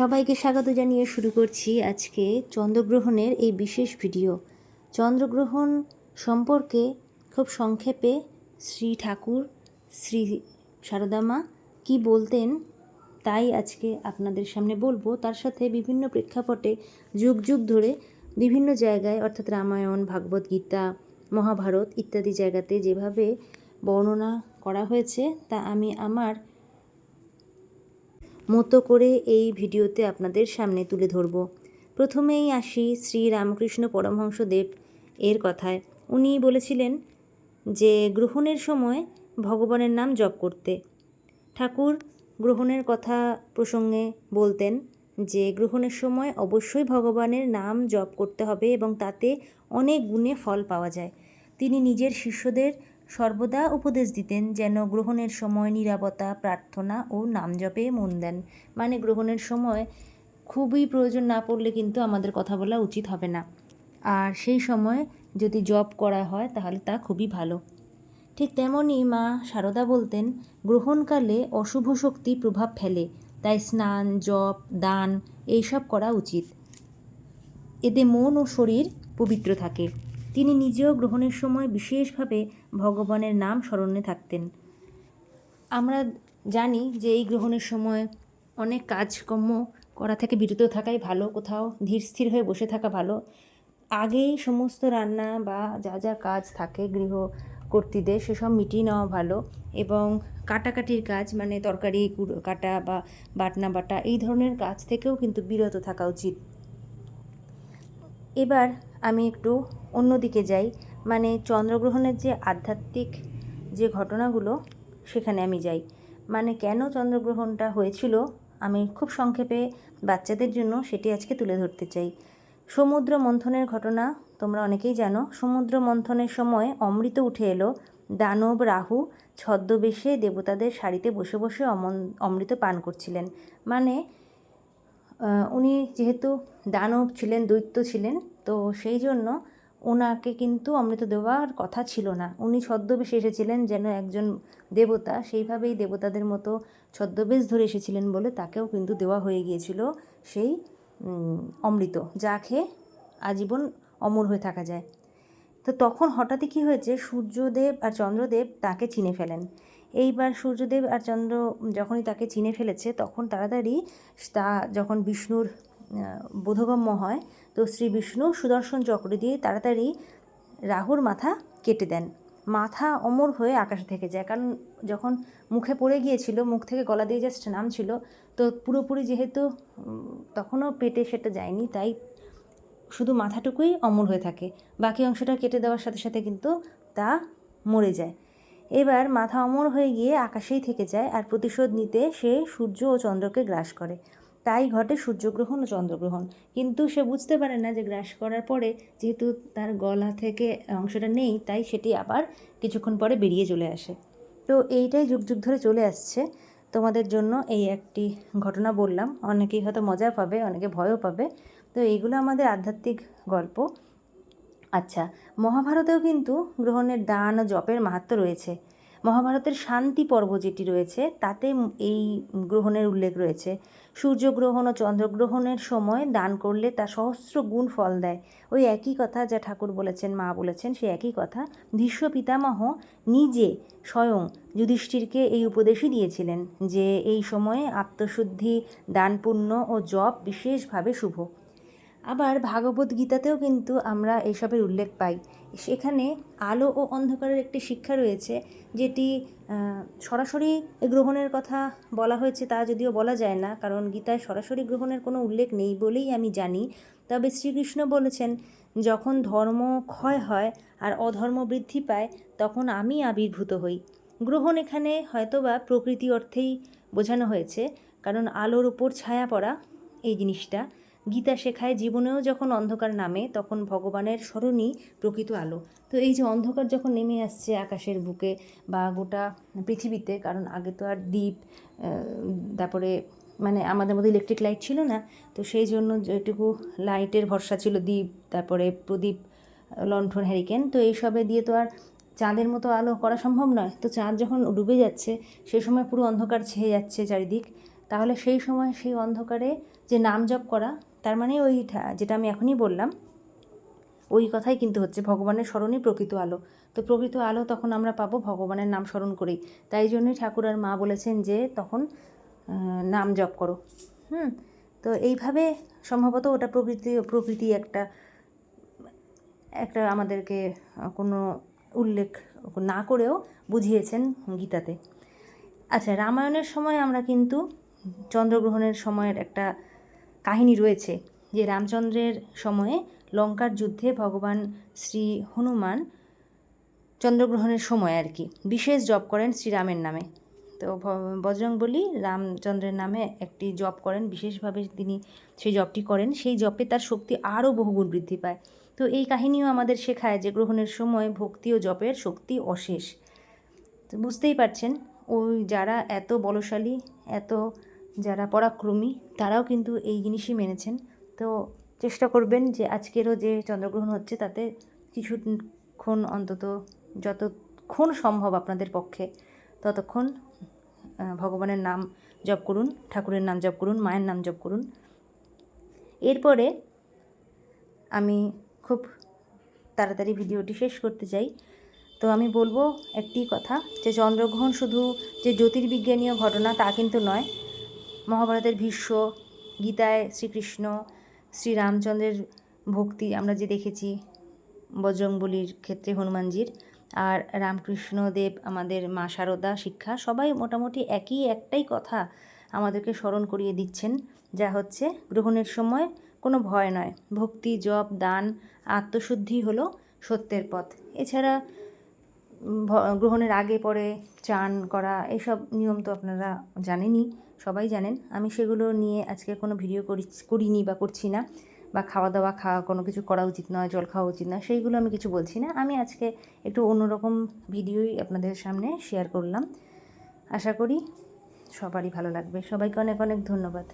সবাইকে স্বাগত জানিয়ে শুরু করছি আজকে চন্দ্রগ্রহণের এই বিশেষ ভিডিও। চন্দ্রগ্রহণ সম্পর্কে খুব সংক্ষেপে শ্রী ঠাকুর, শ্রী সারদামা কি বলতেন তাই আজকে আপনাদের সামনে বলব। তার সাথে বিভিন্ন প্রেক্ষাপটে যুগ যুগ ধরে বিভিন্ন জায়গায়, অর্থাৎ রামায়ণ, ভাগবত গীতা, মহাভারত ইত্যাদি জায়গাতে যেভাবে বর্ণনা করা হয়েছে, তা আমি আমার মতো করে এই ভিডিওতে আপনাদের সামনে তুলে ধরব। প্রথমেই আসি শ্রী রামকৃষ্ণ পরমহংসদেব এর কথায়। উনি বলেছিলেন যে, গ্রহণের সময় ভগবানের নাম জপ করতে। ঠাকুর গ্রহণের কথা প্রসঙ্গে বলতেন যে, গ্রহণের সময় অবশ্যই ভগবানের নাম জপ করতে হবে এবং তাতে অনেক গুণে ফল পাওয়া যায়। তিনি নিজের শিষ্যদের সর্বদা উপদেশ দিতেন যেন গ্রহণের সময় নিরাপত্তা, প্রার্থনা ও নাম জপে মন দেন। মানে গ্রহণের সময় খুবই প্রয়োজন না পড়লে কিন্তু আমাদের কথা বলা উচিত হবে না। আর সেই সময় যদি জপ করা হয় তাহলে তা খুবই ভালো। ঠিক তেমনই মা সারদা বলতেন, গ্রহণকালে অশুভ শক্তি প্রভাব ফেলে, তাই স্নান, জপ, দান, এইসব করা উচিত। এতে মন ও শরীর পবিত্র থাকে। তিনি নিজেও গ্রহণের সময় বিশেষভাবে ভগবানের নাম স্মরণে থাকতেন। আমরা জানি যে এই গ্রহণের সময় অনেক কাজকর্ম করা থেকে বিরত থাকাই ভালো, কোথাও ধীর স্থির হয়ে বসে থাকা ভালো। আগেই সমস্ত রান্না বা যা যা কাজ থাকে গৃহ কর্তীদের সেসব মিটিয়ে নেওয়া ভালো এবং কাটাকাটির কাজ মানে তরকারি কাটা বা বাটনা বাটা, এই ধরনের কাজ থেকেও কিন্তু বিরত থাকা উচিত। এবার আমি একটু অন্যদিকে যাই মানে চন্দ্রগ্রহণের যে আধ্যাত্মিক যে ঘটনাগুলো, সেখানে আমি যাই। মানে কেন চন্দ্রগ্রহণটা হয়েছিল, আমি খুব সংক্ষেপে বাচ্চাদের জন্য সেটি আজকে তুলে ধরতে চাই। সমুদ্র মন্থনের ঘটনা, তোমরা অনেকেই জানো, সমুদ্র মন্থনের সময় অমৃত উঠে এলো। দানব রাহু ছদ্মবেশে দেবতাদের শাড়িতে বসে বসে অমন, অমৃত পান করছিলেন। মানে উনি যেহেতু দানব ছিলেন, দৈত্য ছিলেন, তো সেই জন্য ওনাকে কিন্তু অমৃত দেওয়ার কথা ছিল না। উনি ছদ্মবেশে এসেছিলেন যেন একজন দেবতা, সেইভাবেই দেবতাদের মতো ছদ্মবেশ ধরে এসেছিলেন বলে তাকেও কিন্তু দেওয়া হয়ে গিয়েছিল সেই অমৃত, যা খেয়ে আজীবন অমর হয়ে থাকা যায়। তো তখন হঠাৎই কী হয়েছে, সূর্যদেব আর চন্দ্রদেব তাকে চিনে ফেলেন। এইবার সূর্যদেব আর চন্দ্র যখনই তাকে চিনে ফেলেছে, তখন তাড়াতাড়ি তা যখন বিষ্ণুর বোধগম্য হয়। তো শ্রী বিষ্ণু সুদর্শন চক্র দিয়ে তাড়াতাড়ি রাহুর মাথা কেটে দেন। মাথা অমর হয়ে আকাশে থেকে যায়। কারণ যখন মুখে পড়ে গিয়েছিল, মুখ থেকে গলা দিয়ে জাস্ট নাম ছিল তো পুরোপুরি যেহেতু তখনও পেটে সেটা যায়নি, তাই শুধু মাথাটুকুই অমর হয়ে থাকে। বাকি অংশটা কেটে দেওয়ার সাথে সাথে কিন্তু তা মরে যায়। এবার মাথা অমর হয়ে গিয়ে আকাশেই থেকে যায় আর প্রতিশোধ নিতে সে সূর্য ও চন্দ্রকে গ্রাস করে। তাই ঘটে সূর্যগ্রহণ ও চন্দ্রগ্রহণ। কিন্তু সে বুঝতে পারে না যে গ্রাস করার পরে যেহেতু তার গলা থেকে অংশটা নেই, তাই সেটি আবার কিছুক্ষণ পরে বেরিয়ে চলে আসে। তো এইটাই যুগ যুগ ধরে চলে আসছে। তোমাদের জন্য এই একটি ঘটনা বললাম। অনেকেই হয়তো মজা পাবে, অনেকে ভয়ও পাবে। তো এইগুলো আমাদের আধ্যাত্মিক গল্প। আচ্ছা মহাভারতেও কিন্তু গ্রহণের দান ও জপের মাহাত্ম রয়েছে। মহাভারতের শান্তি পর্ব যেটি রয়েছে, তাতে এই গ্রহণের উল্লেখ রয়েছে। সূর্যগ্রহণ ও চন্দ্রগ্রহণের সময় দান করলে তা সহস্র গুণ ফল দেয়। ওই একই কথা যা ঠাকুর বলেছেন, মা বলেছেন, সেই একই কথা। ভীষ্ম পিতামহ নিজে স্বয়ং যুধিষ্ঠিরকে এই উপদেশই দিয়েছিলেন যে, এই সময়ে আত্মশুদ্ধি দান পুণ্য ও জপ বিশেষভাবে শুভ। আবার ভাগবত গীতাতেও কিন্তু আমরা এসবের উল্লেখ পাই। সেখানে আলো ও অন্ধকারের একটি শিক্ষা রয়েছে, যেটি সরাসরি গ্রহণের কথা বলা হয়েছে তা যদিও বলা যায় না, কারণ গীতায় সরাসরি গ্রহণের কোনো উল্লেখ নেই বলেই আমি জানি। তবে শ্রীকৃষ্ণ বলেছেন, যখন ধর্ম ক্ষয় হয় আর অধর্ম বৃদ্ধি পায়, তখন আমি আবির্ভূত হই। গ্রহণ এখানে হয়তোবা প্রকৃতি অর্থেই বোঝানো হয়েছে, কারণ আলোর উপর ছায়া পড়া এই জিনিসটা। গীতা শেখায় জীবনেও যখন অন্ধকার নামে, তখন ভগবানের স্মরণই প্রকৃত আলো। তো এই যে অন্ধকার যখন নেমে আসছে আকাশের বুকে বা গোটা পৃথিবীতে, কারণ আগে তো আর দ্বীপ তারপরে মানে আমাদের মধ্যে ইলেকট্রিক লাইট ছিল না, তো সেই জন্য যেটুকু লাইটের ভরসা ছিল দ্বীপ, তারপরে প্রদীপ, লণ্ঠন হ্যারিকেন তো এইসবে দিয়ে তো আর চাঁদের মতো আলো করা সম্ভব নয়। তো চাঁদ যখন ডুবে যাচ্ছে সে সময় পুরো অন্ধকার ছেয়ে যাচ্ছে চারিদিক। তাহলে সেই সময় সেই অন্ধকারে যে নাম জপ করা তার মানে ওই যেটা আমি এখনই বললাম, ওই কথাই কিন্তু হচ্ছে ভগবানের স্মরণই প্রকৃত আলো। তো প্রকৃত আলো তখন আমরা পাবো ভগবানের নাম স্মরণ করেই। তাই জন্যই ঠাকুর আর মা বলেছেন যে তখন নাম জপ করো। হুম? তো এইভাবে সম্ভবত ওটা প্রকৃতি প্রকৃতি একটা একটা আমাদেরকে কোনো উল্লেখ না করেও বুঝিয়েছেন গীতাতে। আচ্ছা রামায়ণের সময় আমরা কিন্তু চন্দ্রগ্রহণের সময়ের একটা কাহিনী রয়েছে যে রামচন্দ্রের সময়ে লঙ্কার যুদ্ধে ভগবান শ্রী হনুমান চন্দ্রগ্রহণের সময় আর কি, বিশেষ জপ করেন শ্রীরামের নামে। তো ভ- বজরংবলী রামচন্দ্রের নামে একটি জপ করেন, বিশেষভাবে তিনি সেই জপটি করেন। সেই জপে তার শক্তি আরও বহুগুণ বৃদ্ধি পায়। তো এই কাহিনীও আমাদের শেখায় যে গ্রহণের সময় ভক্তি ও জপের শক্তি অশেষ। তো বুঝতেই পারছেন, ওই যারা এত বলশালী, এত যারা পরাক্রমী, তারাও কিন্তু এই জিনিসই মেনেছেন। তো চেষ্টা করবেন যে আজকেরও যে চন্দ্রগ্রহণ হচ্ছে, তাতে কিছুক্ষণ অন্তত যতক্ষণ সম্ভব আপনাদের পক্ষে ততক্ষণ ভগবানের নাম জপ করুন, ঠাকুরের নাম জপ করুন, মায়ের নাম জপ করুন। এরপরে আমি খুব তাড়াতাড়ি ভিডিওটি শেষ করতে চাই। তো আমি বলব একটি কথা যে, চন্দ্রগ্রহণ শুধু যে জ্যোতির্বিজ্ঞানীয় ঘটনা তা কিন্তু নয় মহাভারতের ভীষ্ম গীতায় শ্রীকৃষ্ণ, শ্রীরামচন্দ্রের ভক্তি আমরা যে দেখেছি বজরংবলির ক্ষেত্রে হনুমানজির আর রামকৃষ্ণদেব, আমাদের মা শারদা শিক্ষা সবাই মোটামুটি একই একটাই কথা আমাদেরকে স্মরণ করিয়ে দিচ্ছেন, যা হচ্ছে গ্রহণের সময় কোনো ভয় নয়। ভক্তি, জপ, দান, আত্মশুদ্ধি হলো সত্যের পথ। এছাড়া গ্রহণের আগে পরে চান করা, এসব নিয়ম তো আপনারা জানেনই। সবাই জানেন, আমি সেগুলো নিয়ে আজকে কোনো ভিডিও করি, করিনি বা করছি না বা খাওয়া দাওয়া খাওয়া কোনো কিছু করা উচিত নয়, জল খাওয়া উচিত না সেইগুলো আমি কিছু বলছি না। আমি আজকে একটু অন্যরকম ভিডিওই আপনাদের সামনে শেয়ার করলাম। আশা করি সবারই ভালো লাগবে। সবাইকে অনেক অনেক ধন্যবাদ।